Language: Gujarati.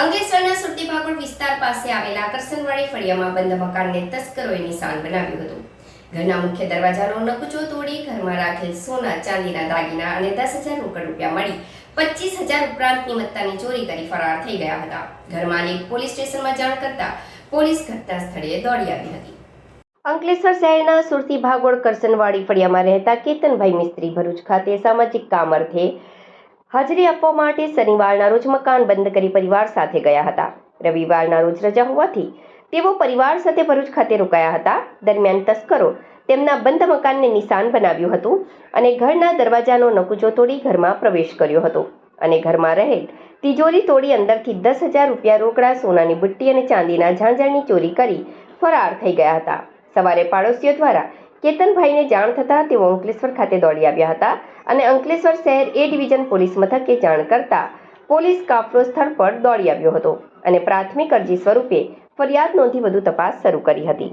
અંકલેશ્વરના સુરતી ભાગોળ વિસ્તાર પાસે આવેલા આકર્ષણવાળી ફળિયામાં બંધ મકાનને તસ્કરોએ નિશાન બનાવ્યું હતું. ઘરના મુખ્ય દરવાજાનો નકુચો તોડી ઘરમાં રાખેલ સોના, ચાંદીના દાગીના અને દસ હજાર રોકડ રૂપિયા મળી પચીસ હજાર ઉપરાંતની મત્તાની ચોરી કરી ફરાર થઈ ગયા હતા. ઘર માલિક પોલીસ સ્ટેશનમાં જાણ કરતા પોલીસ ઘટના સ્થળે દોડી આવી હતી. અંકલેશ્વર શહેરના સુરતી ભાગોળ કરસનવાડી ફળિયામાં રહેતા કેતનભાઈ મિસ્ત્રી ભરૂચ ખાતે સામાજિક કામ અર્થે હાજરી આપવા માટે શનિવારના રોજ મકાન બંધ કરી પરિવાર સાથે ગયા હતા. રવિવારના રોજ રજા હોવાથી તેઓ પરિવાર સાથે ભરૂચ ખાતે રોકાયા હતા. દરમિયાન તસ્કરો તેમના બંધ મકાનને નિશાન બનાવ્યું હતું અને ઘરના દરવાજાનો નકુચો તોડી ઘરમાં પ્રવેશ કર્યો હતો અને ઘરમાં રહેલ તિજોરી તોડી અંદરથી દસ હજાર રૂપિયા રોકડા, સોનાની બુટ્ટી અને ચાંદીના ઝાંઝરની ચોરી કરી ફરાર થઈ ગયા હતા. સવારે પાડોશીઓ દ્વારા કેતનભાઈને જાણ થતાં તેઓ અંકલેશ્વર ખાતે દોડી આવ્યા હતા. અને અંકલેશ્વર શહેર એ ડિવિઝન પોલીસ મથકે જાણ કરતા પોલીસ કાફલો સ્થળ પર દોડી આવ્યો હતો અને પ્રાથમિક અરજી સ્વરૂપે ફરિયાદ નોંધી વધુ તપાસ શરૂ કરી હતી.